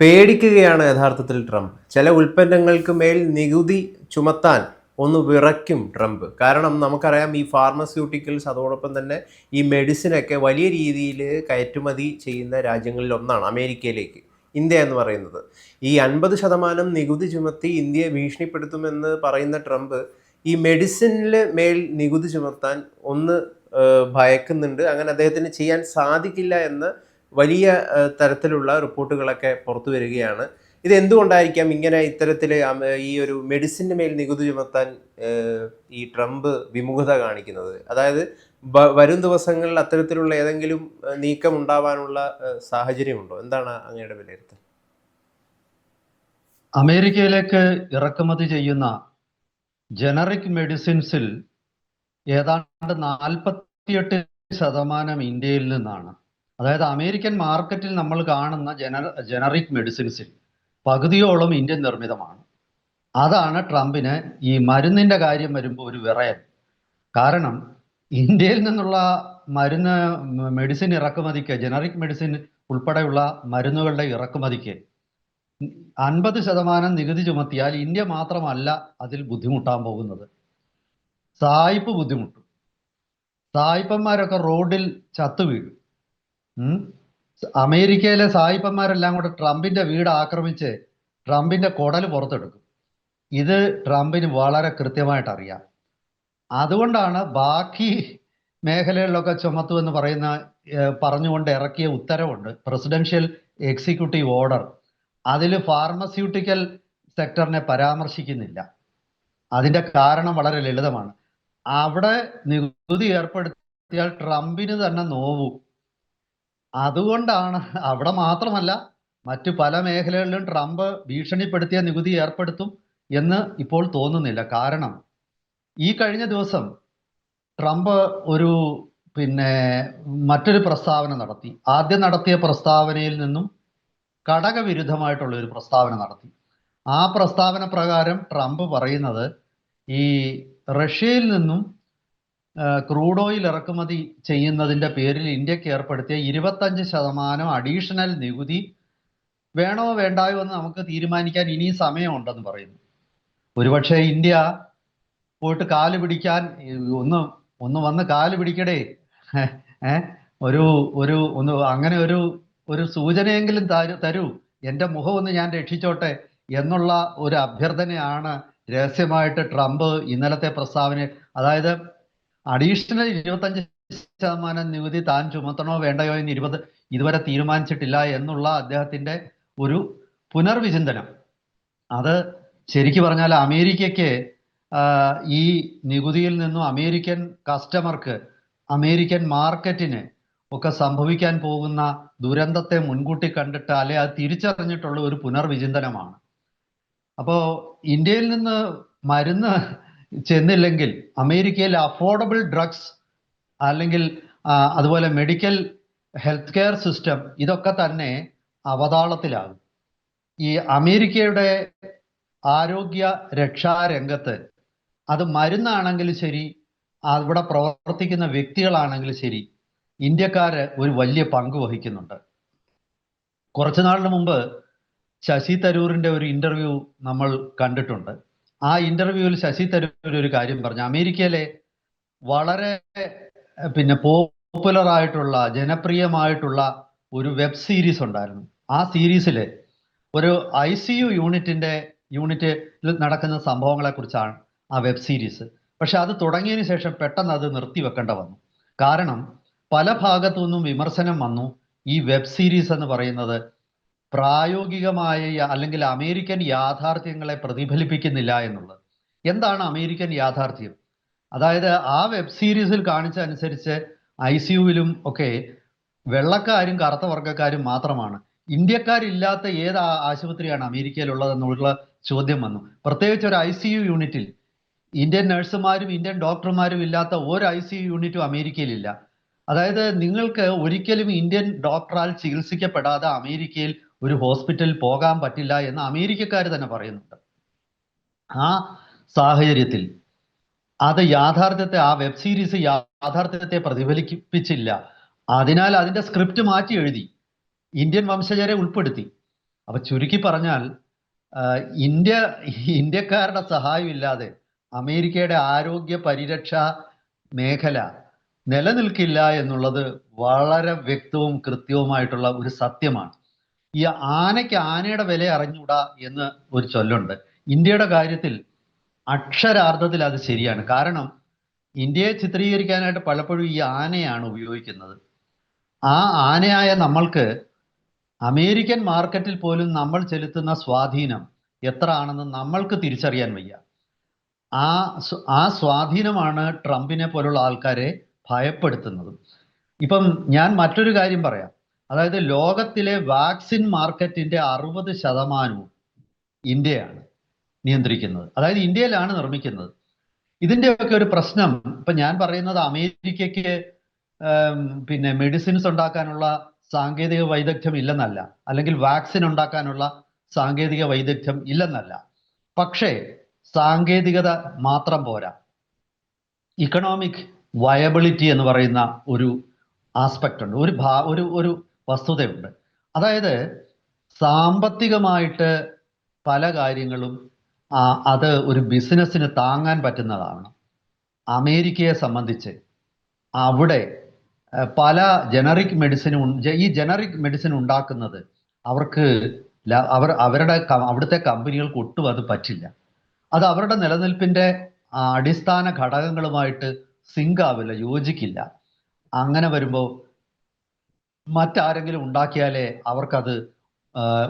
പേടിക്കുകയാണ് യഥാർത്ഥത്തിൽ ട്രംപ്. ചില ഉൽപ്പന്നങ്ങൾക്ക് മേൽ നികുതി ചുമത്താൻ ഒന്ന് വിറയ്ക്കും ട്രംപ്. കാരണം നമുക്കറിയാം ഈ ഫാർമസ്യൂട്ടിക്കൽസ് അതോടൊപ്പം തന്നെ ഈ മെഡിസിനൊക്കെ വലിയ രീതിയിൽ കയറ്റുമതി ചെയ്യുന്ന രാജ്യങ്ങളിൽ ഒന്നാണ് അമേരിക്കയിലേക്ക്. ഇന്ത്യ എന്ന് പറയുന്നത്. ഈ അൻപത് ശതമാനം നികുതി ചുമത്തി ഇന്ത്യയെ ഭീഷണിപ്പെടുത്തുമെന്ന് പറയുന്ന ട്രംപ് ഈ മെഡിസിനിൽ മേൽ നികുതി ചുമത്താൻ ഒന്ന് ഭയക്കുന്നുണ്ട്. അങ്ങനെ അദ്ദേഹത്തിന് ചെയ്യാൻ സാധിക്കില്ല എന്ന് വലിയ തരത്തിലുള്ള റിപ്പോർട്ടുകളൊക്കെ പുറത്തു വരികയാണ്. ഇത് എന്തുകൊണ്ടായിരിക്കാം ഇങ്ങനെ ഇത്തരത്തിൽ ഈ ഒരു മെഡിസിന് മേൽ നികുതി ചുമത്താൻ ഈ ട്രംപ് വിമുഖത കാണിക്കുന്നത്? അതായത് വരും ദിവസങ്ങളിൽ അത്തരത്തിലുള്ള ഏതെങ്കിലും നീക്കം ഉണ്ടാവാനുള്ള സാഹചര്യമുണ്ടോ? എന്താണ് അങ്ങയുടെ വിലയിരുത്തൽ? അമേരിക്കയിലേക്ക് ഇറക്കുമതി ചെയ്യുന്ന ജനറിക് മെഡിസിൻസിൽ ഏതാണ്ട് നാൽപ്പത്തിയെട്ട് ശതമാനം ഇന്ത്യയിൽ നിന്നാണ്. അതായത് അമേരിക്കൻ മാർക്കറ്റിൽ നമ്മൾ കാണുന്ന ജന ജനറിക് മെഡിസിൻസിൽ പകുതിയോളം ഇന്ത്യൻ നിർമ്മിതമാണ്. അതാണ് ട്രംപിന് ഈ മരുന്നിന്റെ കാര്യം വരുമ്പോൾ ഒരു വിറയൽ. കാരണം ഇന്ത്യയിൽ നിന്നുള്ള മരുന്ന് മെഡിസിൻ ഇറക്കുമതിക്ക് ജനറിക് മെഡിസിൻ ഉൾപ്പെടെയുള്ള മരുന്നുകളുടെ ഇറക്കുമതിക്ക് അൻപത് ശതമാനം നികുതി ചുമത്തിയാൽ ഇന്ത്യ മാത്രമല്ല അതിൽ ബുദ്ധിമുട്ടാൻ പോകുന്നത്. സായിപ്പ് ബുദ്ധിമുട്ടും. സായിപ്പന്മാരൊക്കെ റോഡിൽ ചത്തു വീഴും. അമേരിക്കയിലെ സായിപ്പന്മാരെല്ലാം കൂടെ ട്രംപിന്റെ വീട് ആക്രമിച്ച് ട്രംപിന്റെ കുടൽ പുറത്തെടുക്കും. ഇത് ട്രംപിന് വളരെ കൃത്യമായിട്ട് അറിയാം. അതുകൊണ്ടാണ് ബാക്കി മേഖലകളിലൊക്കെ ചുമത്തുമെന്ന് പറയുന്ന പറഞ്ഞുകൊണ്ട് ഇറക്കിയ ഉത്തരവുണ്ട്. പ്രസിഡൻഷ്യൽ എക്സിക്യൂട്ടീവ് ഓർഡർ അതിൽ ഫാർമസ്യൂട്ടിക്കൽ സെക്ടറിനെ പരാമർശിക്കുന്നില്ല. അതിന്റെ കാരണം വളരെ ലളിതമാണ്. അവിടെ നികുതി ഏർപ്പെടുത്തിയാൽ ട്രംപിന് തന്നെ നോവും. അതുകൊണ്ടാണ് അവിടെ മാത്രമല്ല മറ്റു പല മേഖലകളിലും ട്രംപ് ഭീഷണിപ്പെടുത്തിയ നികുതി ഏർപ്പെടുത്തും എന്ന് ഇപ്പോൾ തോന്നുന്നില്ല. കാരണം ഈ കഴിഞ്ഞ ദിവസം ട്രംപ് ഒരു പിന്നെ മറ്റൊരു പ്രസ്താവന നടത്തി. ആദ്യം നടത്തിയ പ്രസ്താവനയിൽ നിന്നും ഘടകവിരുദ്ധമായിട്ടുള്ള ഒരു പ്രസ്താവന നടത്തി. ആ പ്രസ്താവന പ്രകാരം ട്രംപ് പറയുന്നത് ഈ റഷ്യയിൽ നിന്നും ക്രൂഡ് ഓയിൽ ഇറക്കുമതി ചെയ്യുന്നതിന്റെ പേരിൽ ഇന്ത്യയ്ക്ക് ഏർപ്പെടുത്തിയ ഇരുപത്തഞ്ച് ശതമാനം അഡീഷണൽ നികുതി വേണോ വേണ്ടായോ എന്ന് നമുക്ക് തീരുമാനിക്കാൻ ഇനിയും സമയമുണ്ടെന്ന് പറയുന്നു. ഒരുപക്ഷെ ഇന്ത്യ പോയിട്ട് കാൽ പിടിക്കാൻ ഒന്ന് ഒന്ന് വന്ന് കാൽ പിടിക്കടേ. ഒരു ഒരു ഒന്ന് അങ്ങനെ ഒരു ഒരു സൂചനയെങ്കിലും തരു- എന്റെ മുഖം ഒന്ന് ഞാൻ രക്ഷിച്ചോട്ടെ എന്നുള്ള ഒരു അഭ്യർത്ഥനയാണ് രഹസ്യമായിട്ട് ട്രംപ് ഇന്നലത്തെ പ്രസ്താവന അതായത് അഡീഷണൽ ഇരുപത്തഞ്ച് ശതമാനം നികുതി താൻ ചുമത്തണോ വേണ്ടയോ എന്ന് ഇരുപത് ഇതുവരെ തീരുമാനിച്ചിട്ടില്ല എന്നുള്ള അദ്ദേഹത്തിന്റെ ഒരു പുനർവിചിന്തനം. അത് ശരിക്കു പറഞ്ഞാൽ അമേരിക്കയ്ക്ക് ഈ നികുതിയിൽ നിന്നും അമേരിക്കൻ കസ്റ്റമർക്ക് അമേരിക്കൻ മാർക്കറ്റിന് ഒക്കെ സംഭവിക്കാൻ പോകുന്ന ദുരന്തത്തെ മുൻകൂട്ടി കണ്ടിട്ട് അല്ലെ അത് തിരിച്ചറിഞ്ഞിട്ടുള്ള ഒരു പുനർവിചിന്തനമാണ്. അപ്പോ ഇന്ത്യയിൽ നിന്ന് മരുന്ന് ചെന്നില്ലെങ്കിൽ അമേരിക്കയിൽ അഫോർഡബിൾ ഡ്രഗ്സ് അല്ലെങ്കിൽ അതുപോലെ മെഡിക്കൽ ഹെൽത്ത് കെയർ സിസ്റ്റം ഇതൊക്കെ തന്നെ അവതാളത്തിലാകും. ഈ അമേരിക്കയുടെ ആരോഗ്യ രക്ഷാ രംഗത്ത് അത് മരുന്നാണെങ്കിലും ശരി അവിടെ പ്രവർത്തിക്കുന്ന വ്യക്തികളാണെങ്കിലും ശരി ഇന്ത്യക്കാര് ഒരു വലിയ പങ്ക് വഹിക്കുന്നുണ്ട്. കുറച്ചു നാളിന് മുമ്പ് ശശി തരൂരിന്റെ ഒരു ഇന്റർവ്യൂ നമ്മൾ കണ്ടിട്ടുണ്ട്. ആ ഇന്റർവ്യൂവിൽ ശശി തരൂർ ഒരു കാര്യം പറഞ്ഞു. അമേരിക്കയിലെ വളരെ പിന്നെ പോപ്പുലർ ആയിട്ടുള്ള ജനപ്രിയമായിട്ടുള്ള ഒരു വെബ് സീരീസ് ഉണ്ടായിരുന്നു. ആ സീരീസിൽ ഒരു ഐ സി യു യൂണിറ്റിന്റെ യൂണിറ്റിൽ നടക്കുന്ന സംഭവങ്ങളെ കുറിച്ചാണ് ആ വെബ് സീരീസ്. പക്ഷെ അത് തുടങ്ങിയതിന് ശേഷം പെട്ടെന്ന് അത് നിർത്തി വെക്കേണ്ട വന്നു. കാരണം പല ഭാഗത്തു നിന്നും വിമർശനം വന്നു ഈ വെബ് സീരീസ് എന്ന് പറയുന്നത് പ്രായോഗികമായ അല്ലെങ്കിൽ അമേരിക്കൻ യാഥാർത്ഥ്യങ്ങളെ പ്രതിഫലിപ്പിക്കുന്നില്ല എന്നുള്ളത്. എന്താണ് അമേരിക്കൻ യാഥാർത്ഥ്യം? അതായത് ആ വെബ് സീരീസിൽ കാണിച്ച അനുസരിച്ച് ഐ സി യുവിലും ഒക്കെ വെള്ളക്കാരും കറുത്ത വർഗക്കാരും മാത്രമാണ്. ഇന്ത്യക്കാരില്ലാത്ത ഏത് ആശുപത്രിയാണ് ആശുപത്രിയാണ് അമേരിക്കയിലുള്ളതെന്നുള്ള ചോദ്യം വന്നു. പ്രത്യേകിച്ച് ഒരു ഐ സി യു യൂണിറ്റിൽ. ഇന്ത്യൻ നഴ്സുമാരും ഇന്ത്യൻ ഡോക്ടർമാരും ഇല്ലാത്ത ഒരു ഐ സി യു യൂണിറ്റും അമേരിക്കയിലില്ല. അതായത് നിങ്ങൾക്ക് ഒരിക്കലും ഇന്ത്യൻ ഡോക്ടറാൽ ചികിത്സിക്കപ്പെടാതെ അമേരിക്കയിൽ ഒരു ഹോസ്പിറ്റലിൽ പോകാൻ പറ്റില്ല എന്ന് അമേരിക്കക്കാർ തന്നെ പറയുന്നുണ്ട്. ആ സാഹചര്യത്തിൽ അത് യാഥാർത്ഥ്യത്തെ ആ വെബ് സീരീസ് യാഥാർത്ഥ്യത്തെ പ്രതിഫലിപ്പിച്ചില്ല. അതിനാൽ അതിന്റെ സ്ക്രിപ്റ്റ് മാറ്റി എഴുതി ഇന്ത്യൻ വംശജരെ ഉൾപ്പെടുത്തി. അപ്പൊ ചുരുക്കി പറഞ്ഞാൽ ഇന്ത്യ ഇന്ത്യക്കാരുടെ സഹായം ഇല്ലാതെ അമേരിക്കയുടെ ആരോഗ്യ പരിരക്ഷ മേഖല നിലനിൽക്കില്ല എന്നുള്ളത് വളരെ വ്യക്തവും കൃത്യവുമായിട്ടുള്ള ഒരു സത്യമാണ്. ഈ ആനയ്ക്ക് ആനയുടെ വില അറിഞ്ഞൂടാ എന്ന് ഒരു ചൊല്ലുണ്ട്. ഇന്ത്യയുടെ കാര്യത്തിൽ അക്ഷരാർത്ഥത്തിൽ അത് ശരിയാണ്. കാരണം ഇന്ത്യയെ ചിത്രീകരിക്കാനായിട്ട് പലപ്പോഴും ഈ ആനയാണ് ഉപയോഗിക്കുന്നത്. ആ ആനയായ നമ്മൾക്ക് അമേരിക്കൻ മാർക്കറ്റിൽ പോലും നമ്മൾ ചെലുത്തുന്ന സ്വാധീനം എത്ര ആണെന്ന് നമ്മൾക്ക് തിരിച്ചറിയാൻ വയ്യ. ആ ആ സ്വാധീനമാണ് ട്രംപിനെ പോലുള്ള ആൾക്കാരെ ഭയപ്പെടുത്തുന്നത്. ഇപ്പം ഞാൻ മറ്റൊരു കാര്യം പറയാം. അതായത് ലോകത്തിലെ വാക്സിൻ മാർക്കറ്റിന്റെ അറുപത് ശതമാനവും ഇന്ത്യയാണ് നിയന്ത്രിക്കുന്നത്. അതായത് ഇന്ത്യയിലാണ് നിർമ്മിക്കുന്നത്. ഇതിന്റെയൊക്കെ ഒരു പ്രശ്നം ഇപ്പൊ ഞാൻ പറയുന്നത് അമേരിക്കയ്ക്ക് പിന്നെ മെഡിസിൻസ് ഉണ്ടാക്കാനുള്ള സാങ്കേതിക വൈദഗ്ധ്യം ഇല്ലെന്നല്ല അല്ലെങ്കിൽ വാക്സിൻ ഉണ്ടാക്കാനുള്ള സാങ്കേതിക വൈദഗ്ധ്യം ഇല്ലെന്നല്ല. പക്ഷേ സാങ്കേതികത മാത്രം പോരാ. ഇക്കണോമിക് വയബിലിറ്റി എന്ന് പറയുന്ന ഒരു ആസ്പെക്ട് ഉണ്ട്. ഒരു ഭാ ഒരു ഒരു വസ്തുതയുണ്ട്. അതായത് സാമ്പത്തികമായിട്ട് പല കാര്യങ്ങളും അത് ഒരു ബിസിനസ്സിന് താങ്ങാൻ പറ്റുന്നതാണ്. അമേരിക്കയെ സംബന്ധിച്ച് അവിടെ പല ജനറിക് മെഡിസിൻ ഈ ജനറിക് മെഡിസിൻ ഉണ്ടാക്കുന്നത് അവർക്ക് അവർ അവരുടെ അവിടുത്തെ കമ്പനികൾക്ക് ഒട്ടും അത് പറ്റില്ല. അത് അവരുടെ നിലനിൽപ്പിന്റെ അടിസ്ഥാന ഘടകങ്ങളുമായിട്ട് സിങ്ക് ആവില്ല യോജിക്കില്ല. അങ്ങനെ വരുമ്പോൾ മറ്റാരെങ്കിലും ഉണ്ടാക്കിയാലേ അവർക്കത്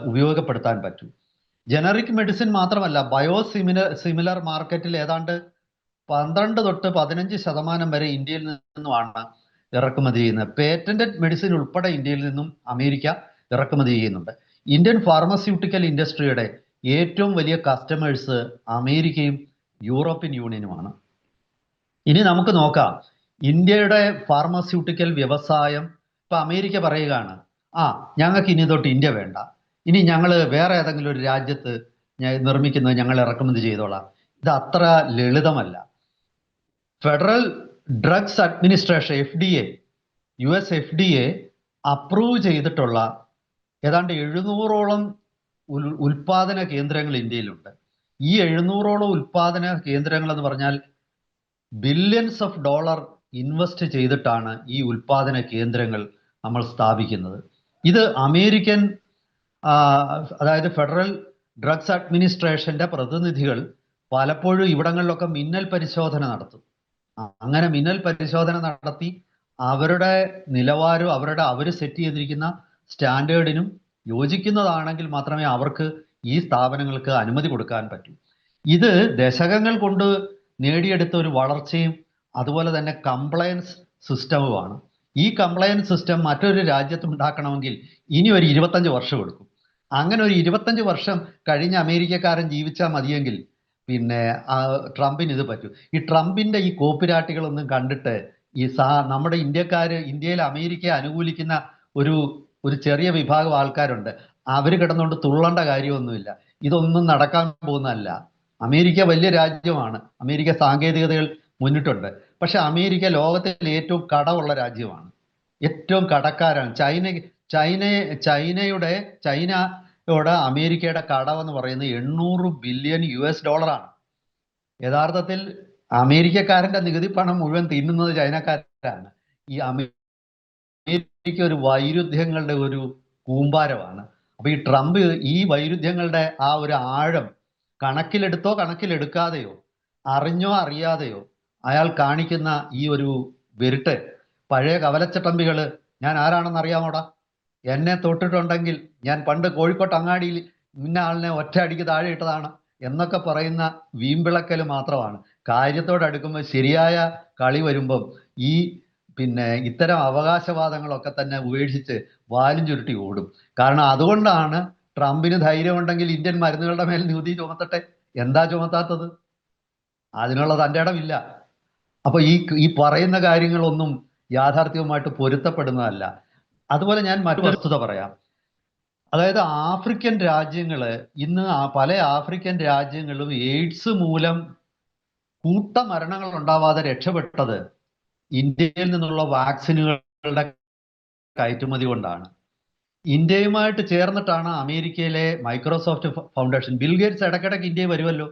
ഉപയോഗപ്പെടുത്താൻ പറ്റൂ. ജനറിക് മെഡിസിൻ മാത്രമല്ല ബയോ സിമിലർ സിമിലർ മാർക്കറ്റിൽ ഏതാണ്ട് പന്ത്രണ്ട് തൊട്ട് പതിനഞ്ച് ശതമാനം വരെ ഇന്ത്യയിൽ നിന്നുമാണ് ഇറക്കുമതി ചെയ്യുന്നത്. പേറ്റന്റഡ് മെഡിസിൻ ഉൾപ്പെടെ ഇന്ത്യയിൽ നിന്നും അമേരിക്ക ഇറക്കുമതി ചെയ്യുന്നുണ്ട്. ഇന്ത്യൻ ഫാർമസ്യൂട്ടിക്കൽ ഇൻഡസ്ട്രിയുടെ ഏറ്റവും വലിയ കസ്റ്റമേഴ്സ് അമേരിക്കയും യൂറോപ്യൻ യൂണിയനുമാണ്. ഇനി നമുക്ക് നോക്കാം. ഇന്ത്യയുടെ ഫാർമസ്യൂട്ടിക്കൽ വ്യവസായം ഇപ്പൊ അമേരിക്ക പറയുകയാണ് ആ ഞങ്ങൾക്ക് ഇനി തൊട്ട് ഇന്ത്യ വേണ്ട. ഇനി ഞങ്ങൾ വേറെ ഏതെങ്കിലും ഒരു രാജ്യത്ത് നിർമ്മിക്കുന്നത് ഞങ്ങൾ ഇറക്കുമതി ചെയ്തോളാം. ഇത് അത്ര ലളിതമല്ല. Federal drugs administration F D A U S F D A approve ചെയ്തിട്ടുള്ള ഏതാണ്ട് എഴുന്നൂറോളം ഉൽ- ഉൽപാദന കേന്ദ്രങ്ങൾ ഇന്ത്യയിലുണ്ട്. ഈ എഴുന്നൂറോളം ഉൽപാദന കേന്ദ്രങ്ങൾ എന്ന് പറഞ്ഞാൽ ബില്യൺസ് ഓഫ് ഡോളർ ഇൻവെസ്റ്റ് ചെയ്തിട്ടാണ് ഈ ഉൽപാദന കേന്ദ്രങ്ങൾ നമ്മൾ സ്ഥാപിക്കുന്നത്. ഇത് അമേരിക്കൻ അതായത് ഫെഡറൽ ഡ്രഗ്സ് അഡ്മിനിസ്ട്രേഷന്റെ പ്രതിനിധികൾ പലപ്പോഴും ഇവിടങ്ങളിലൊക്കെ മിന്നൽ പരിശോധന നടത്തും. അങ്ങനെ മിന്നൽ പരിശോധന നടത്തി അവരുടെ നിലവാരവും അവരുടെ അവർ സെറ്റ് ചെയ്തിരിക്കുന്ന സ്റ്റാൻഡേർഡിനും യോജിക്കുന്നതാണെങ്കിൽ മാത്രമേ അവർക്ക് ഈ സ്ഥാപനങ്ങൾക്ക് അനുമതി കൊടുക്കാൻ പറ്റൂ. ഇത് ദശകങ്ങൾ കൊണ്ട് നേടിയെടുത്ത ഒരു വളർച്ചയും അതുപോലെ തന്നെ കംപ്ലയൻസ് സിസ്റ്റവുമാണ്. ഈ കംപ്ലയൻസ് സിസ്റ്റം മറ്റൊരു രാജ്യത്ത് ഉണ്ടാക്കണമെങ്കിൽ ഇനി ഒരു ഇരുപത്തഞ്ച് വർഷം എടുക്കും. അങ്ങനെ ഒരു ഇരുപത്തഞ്ച് വർഷം കഴിഞ്ഞ അമേരിക്കക്കാരൻ ജീവിച്ചാൽ മതിയെങ്കിൽ പിന്നെ ട്രംപിന് ഇത് പറ്റും. ഈ ട്രംപിന്റെ ഈ കോപ്പിരാട്ടികളൊന്നും കണ്ടിട്ട് ഈ സാ നമ്മുടെ ഇന്ത്യക്കാർ ഇന്ത്യയിൽ അമേരിക്കയെ അനുകൂലിക്കുന്ന ഒരു ഒരു ചെറിയ വിഭാഗം ആൾക്കാരുണ്ട്. അവർ കിടന്നുകൊണ്ട് തുള്ളേണ്ട കാര്യമൊന്നുമില്ല. ഇതൊന്നും നടക്കാൻ പോകുന്നതല്ല. അമേരിക്ക വലിയ രാജ്യമാണ്. അമേരിക്ക സാങ്കേതികതകൾ മുന്നിട്ടുണ്ട്. പക്ഷെ അമേരിക്ക ലോകത്തിൽ ഏറ്റവും കടമുള്ള രാജ്യമാണ്. ഏറ്റവും കടക്കാരാണ്. ചൈന ചൈന ചൈനയുടെ ചൈനയോട് അമേരിക്കയുടെ കടമെന്ന് പറയുന്നത് എണ്ണൂറ് ബില്യൺ യു എസ് ഡോളറാണ്. യഥാർത്ഥത്തിൽ അമേരിക്കക്കാരന്റെ നികുതി പണം മുഴുവൻ തിന്നുന്നത് ചൈനക്കാരാണ്. ഈ അമേ- അമേരിക്ക ഒരു വൈരുദ്ധ്യങ്ങളുടെ ഒരു കൂമ്പാരമാണ്. അപ്പൊ ഈ ട്രംപ് ഈ വൈരുദ്ധ്യങ്ങളുടെ ആ ഒരു ആഴം കണക്കിലെടുത്തോ കണക്കിലെടുക്കാതെയോ അറിഞ്ഞോ അറിയാതെയോ അയാൾ കാണിക്കുന്ന ഈ ഒരു വിരുട്ട് പഴയ കവലച്ചട്ടമ്പികൾ ഞാൻ ആരാണെന്ന് അറിയാമോടാ? എന്നെ തൊട്ടിട്ടുണ്ടെങ്കിൽ ഞാൻ പണ്ട് കോഴിക്കോട്ട് അങ്ങാടിയിൽ ഇന്ന ആളിനെ ഒറ്റ അടിക്ക് താഴെ ഇട്ടതാണ് എന്നൊക്കെ പറയുന്ന വീമ്പിളക്കൽ മാത്രമാണ്. കാര്യത്തോടടുക്കുമ്പോൾ ശരിയായ കളി വരുമ്പം ഈ പിന്നെ ഇത്തരം അവകാശവാദങ്ങളൊക്കെ തന്നെ ഉപേക്ഷിച്ച് വാലും ചുരുട്ടി ഓടും. കാരണം അതുകൊണ്ടാണ് ട്രംപിന് ധൈര്യമുണ്ടെങ്കിൽ ഇന്ത്യൻ മരുന്നുകളുടെ മേൽ നികുതി ചുമത്തട്ടെ? എന്താ ചുമത്താത്തത്? അതിനുള്ള തന്റെ ഇടമില്ല. അപ്പൊ ഈ ഈ പറയുന്ന കാര്യങ്ങളൊന്നും യാഥാർത്ഥ്യവുമായിട്ട് പൊരുത്തപ്പെടുന്നതല്ല. അതുപോലെ ഞാൻ മറ്റു വസ്തുത പറയാം. അതായത് ആഫ്രിക്കൻ രാജ്യങ്ങൾ ഇന്ന് പല ആഫ്രിക്കൻ രാജ്യങ്ങളും എയ്ഡ്സ് മൂലം കൂട്ടമരണങ്ങൾ ഉണ്ടാവാതെ രക്ഷപ്പെട്ടത് ഇന്ത്യയിൽ നിന്നുള്ള വാക്സിനുകളുടെ കയറ്റുമതി കൊണ്ടാണ്. ഇന്ത്യയുമായിട്ട് ചേർന്നിട്ടാണ് അമേരിക്കയിലെ മൈക്രോസോഫ്റ്റ് ഫൗണ്ടേഷൻ. ബിൽഗേറ്റ്സ് ഇടയ്ക്കിടയ്ക്ക് ഇന്ത്യയിൽ വരുമല്ലോ.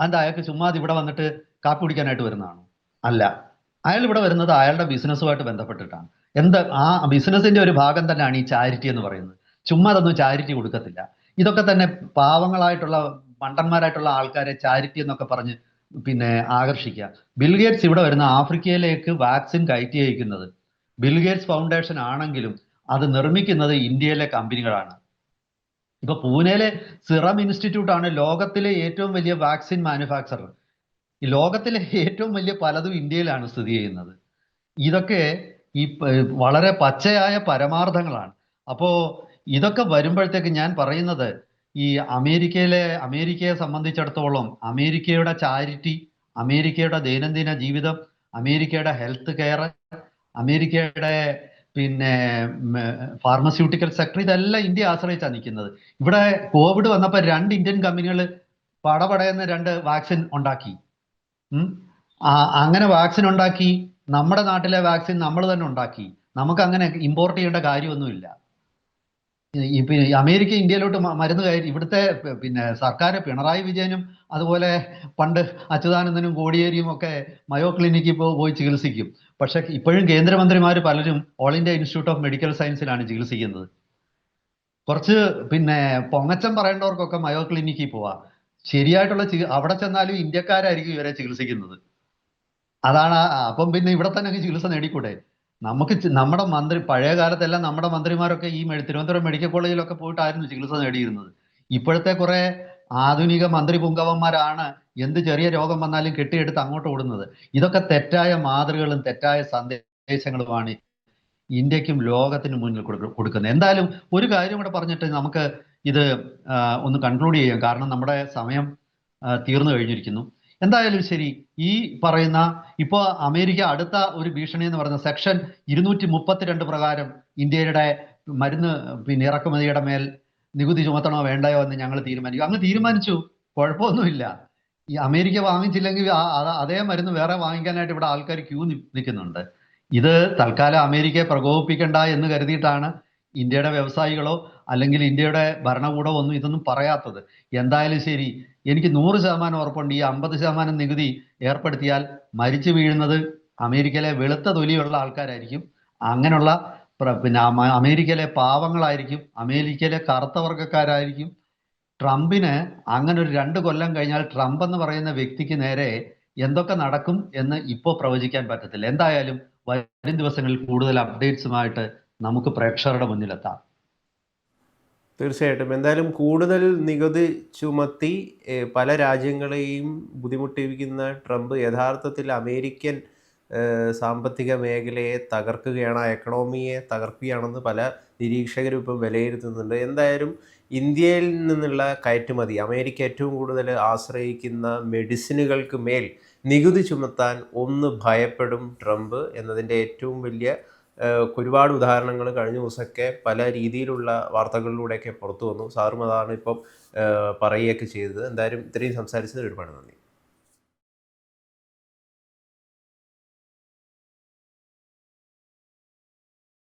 അതിന്റെ അയാൾക്ക് ചുമ്മാ ഇവിടെ വന്നിട്ട് കാപ്പി കുടിക്കാനായിട്ട് വരുന്നതാണോ? അല്ല. അയാൾ ഇവിടെ വരുന്നത് അയാളുടെ ബിസിനസ്സുമായിട്ട് ബന്ധപ്പെട്ടിട്ടാണ്. എന്താ ആ ബിസിനസിന്റെ ഒരു ഭാഗം തന്നെയാണ് ഈ ചാരിറ്റി എന്ന് പറയുന്നത്. ചുമ്മാ അതൊന്നും ചാരിറ്റി കൊടുക്കത്തില്ല. ഇതൊക്കെ തന്നെ പാവങ്ങളായിട്ടുള്ള മണ്ടന്മാരായിട്ടുള്ള ആൾക്കാരെ ചാരിറ്റി എന്നൊക്കെ പറഞ്ഞ് പിന്നെ ആകർഷിക്കുക. ബിൽഗേറ്റ്സ് ഇവിടെ വരുന്ന ആഫ്രിക്കയിലേക്ക് വാക്സിൻ കയറ്റി അയക്കുന്നത്. ബിൽഗേറ്റ്സ് ഫൗണ്ടേഷൻ ആണെങ്കിലും അത് നിർമ്മിക്കുന്നത് ഇന്ത്യയിലെ കമ്പനികളാണ്. ഇപ്പൊ പൂനെയിലെ സിറം ഇൻസ്റ്റിറ്റ്യൂട്ട് ആണ് ലോകത്തിലെ ഏറ്റവും വലിയ വാക്സിൻ മാനുഫാക്ചറർ. ലോകത്തിലെ ഏറ്റവും വലിയ പലതും ഇന്ത്യയിലാണ് സ്ഥിതി ചെയ്യുന്നത്. ഇതൊക്കെ ഈ വളരെ പച്ചയായ പരമാർത്ഥങ്ങളാണ്. അപ്പോ ഇതൊക്കെ വരുമ്പോഴത്തേക്ക് ഞാൻ പറയുന്നത് ഈ അമേരിക്കയിലെ അമേരിക്കയെ സംബന്ധിച്ചിടത്തോളം അമേരിക്കയുടെ ചാരിറ്റി അമേരിക്കയുടെ ദൈനംദിന ജീവിതം അമേരിക്കയുടെ ഹെൽത്ത് കെയർ അമേരിക്കയുടെ പിന്നെ ഫാർമസ്യൂട്ടിക്കൽ സെക്ടർ ഇതെല്ലാം ഇന്ത്യ ആശ്രയിച്ചാണ് നിൽക്കുന്നത്. ഇവിടെ കോവിഡ് വന്നപ്പോൾ രണ്ട് ഇന്ത്യൻ കമ്പനികൾ പടപടയെന്ന് രണ്ട് വാക്സിൻ ഉണ്ടാക്കി. അങ്ങനെ വാക്സിൻ ഉണ്ടാക്കി നമ്മുടെ നാട്ടിലെ വാക്സിൻ നമ്മൾ തന്നെ ഉണ്ടാക്കി. നമുക്ക് അങ്ങനെ ഇമ്പോർട്ട് ചെയ്യേണ്ട കാര്യമൊന്നുമില്ല. ഈ അമേരിക്ക ഇന്ത്യയിലോട്ട് മരുന്ന് കയറ്റി ഇവിടുത്തെ പിന്നെ സർക്കാർ പിണറായി വിജയനും അതുപോലെ പണ്ട് അച്യുതാനന്ദനും കോടിയേരിയും ഒക്കെ മയോ ക്ലിനിക്കിൽ പോയി ചികിത്സിക്കും. പക്ഷെ ഇപ്പോഴും കേന്ദ്രമന്ത്രിമാർ പലരും all India institute of medical സയൻസിലാണ് ചികിത്സിക്കുന്നത്. കുറച്ച് പിന്നെ പൊങ്ങച്ചം പറയേണ്ടവർക്കൊക്കെ മയോ ക്ലിനിക്കിൽ പോവാം. ശരിയായിട്ടുള്ള ചികി- അവിടെ ചെന്നാലും ഇന്ത്യക്കാരായിരിക്കും ഇവരെ ചികിത്സിക്കുന്നത്. അതാണ് അപ്പം പിന്നെ ഇവിടെ തന്നെ ചികിത്സ നേടിക്കൂടെ? നമുക്ക് നമ്മുടെ മന്ത്രി പഴയ കാലത്തെല്ലാം നമ്മുടെ മന്ത്രിമാരൊക്കെ ഈ തിരുവനന്തപുരം മെഡിക്കൽ കോളേജിലൊക്കെ പോയിട്ടായിരുന്നു ചികിത്സ നേടിയിരുന്നത്. ഇപ്പോഴത്തെ കുറെ ആധുനിക മന്ത്രി പുങ്കവന്മാരാണ് എന്ത് ചെറിയ രോഗം വന്നാലും കെട്ടിയെടുത്ത് അങ്ങോട്ട് ഓടുന്നത്. ഇതൊക്കെ തെറ്റായ മാതൃകകളും തെറ്റായ സന്ദേശങ്ങളുമാണ് ഇന്ത്യക്കും ലോകത്തിനും മുന്നിൽ കൊടുക്ക- കൊടുക്കുന്നത്. എന്തായാലും ഒരു കാര്യം കൂടെ പറഞ്ഞിട്ട് നമുക്ക് ഇത് ഒന്ന് കൺക്ലൂഡ് ചെയ്യാം. കാരണം നമ്മുടെ സമയം തീർന്നു കഴിഞ്ഞിരിക്കുന്നു. എന്തായാലും ശരി ഈ പറയുന്ന ഇപ്പോൾ അമേരിക്ക അടുത്ത ഒരു ഭീഷണി എന്ന് പറയുന്ന സെക്ഷൻ ഇരുന്നൂറ്റി മുപ്പത്തിരണ്ട് പ്രകാരം ഇന്ത്യയുടെ മരുന്ന് പിന്നെ ഇറക്കുമതിയുടെ മേൽ നികുതി ചുമത്തണോ വേണ്ടയോ എന്ന് ഞങ്ങൾ തീരുമാനിക്കും. അങ്ങ് തീരുമാനിച്ചു. കുഴപ്പമൊന്നുമില്ല. ഈ അമേരിക്ക വാങ്ങിച്ചില്ലെങ്കിൽ അതേ മരുന്ന് വേറെ വാങ്ങിക്കാനായിട്ട് ഇവിടെ ആൾക്കാർ ക്യൂ നിൽക്കുന്നുണ്ട് ഇത് തൽക്കാലം അമേരിക്കയെ പ്രകോപിപ്പിക്കണ്ട എന്ന് കരുതിയിട്ടാണ് ഇന്ത്യയുടെ വ്യവസായികളോ അല്ലെങ്കിൽ ഇന്ത്യയുടെ ഭരണകൂടമോ ഒന്നും ഇതൊന്നും പറയാത്തത്. എന്തായാലും ശരി എനിക്ക് നൂറ് ശതമാനം ഉറപ്പുണ്ട്. ഈ അമ്പത് ശതമാനം നികുതി ഏർപ്പെടുത്തിയാൽ മരിച്ചു വീഴുന്നത് അമേരിക്കയിലെ വെളുത്ത തൊലിയുള്ള ആൾക്കാരായിരിക്കും. അങ്ങനെയുള്ള പിന്നെ അമ- അമേരിക്കയിലെ പാവങ്ങളായിരിക്കും. അമേരിക്കയിലെ കറുത്ത വർഗക്കാരായിരിക്കും. ട്രംപിന് അങ്ങനെ ഒരു രണ്ട് കൊല്ലം കഴിഞ്ഞാൽ ട്രംപ് എന്ന് പറയുന്ന വ്യക്തിക്ക് നേരെ എന്തൊക്കെ നടക്കും എന്ന് ഇപ്പോൾ പ്രവചിക്കാൻ പറ്റത്തില്ല. എന്തായാലും വരും ദിവസങ്ങളിൽ കൂടുതൽ അപ്ഡേറ്റ്സുമായിട്ട് നമുക്ക് പ്രേക്ഷകരുടെ മുന്നിലെത്താം. തീർച്ചയായിട്ടും. എന്തായാലും കൂടുതൽ നികുതി ചുമത്തി പല രാജ്യങ്ങളെയും ബുദ്ധിമുട്ടിപ്പിക്കുന്ന ട്രംപ് യഥാർത്ഥത്തിൽ അമേരിക്കൻ സാമ്പത്തിക മേഖലയെ തകർക്കുകയാണ് എക്കണോമിയെ തകർക്കുകയാണെന്ന് പല നിരീക്ഷകരും ഇപ്പം വിലയിരുത്തുന്നുണ്ട്. എന്തായാലും ഇന്ത്യയിൽ നിന്നുള്ള കയറ്റുമതി അമേരിക്ക ഏറ്റവും കൂടുതൽ ആശ്രയിക്കുന്ന മെഡിസിനുകൾക്ക് മേൽ നികുതി ചുമത്താൻ ഒന്ന് ഭയപ്പെടും ട്രംപ് എന്നതിന്റെ ഏറ്റവും വലിയ ഒരുപാട് ഉദാഹരണങ്ങൾ കഴിഞ്ഞ ദിവസമൊക്കെ പല രീതിയിലുള്ള വാർത്തകളിലൂടെയൊക്കെ പുറത്തു വന്നു. സാറും അതാണ് ഇപ്പം പറയുകയൊക്കെ ചെയ്തത്. എന്തായാലും ഇത്രയും സംസാരിച്ചത് ഒരുപാട് നന്ദി.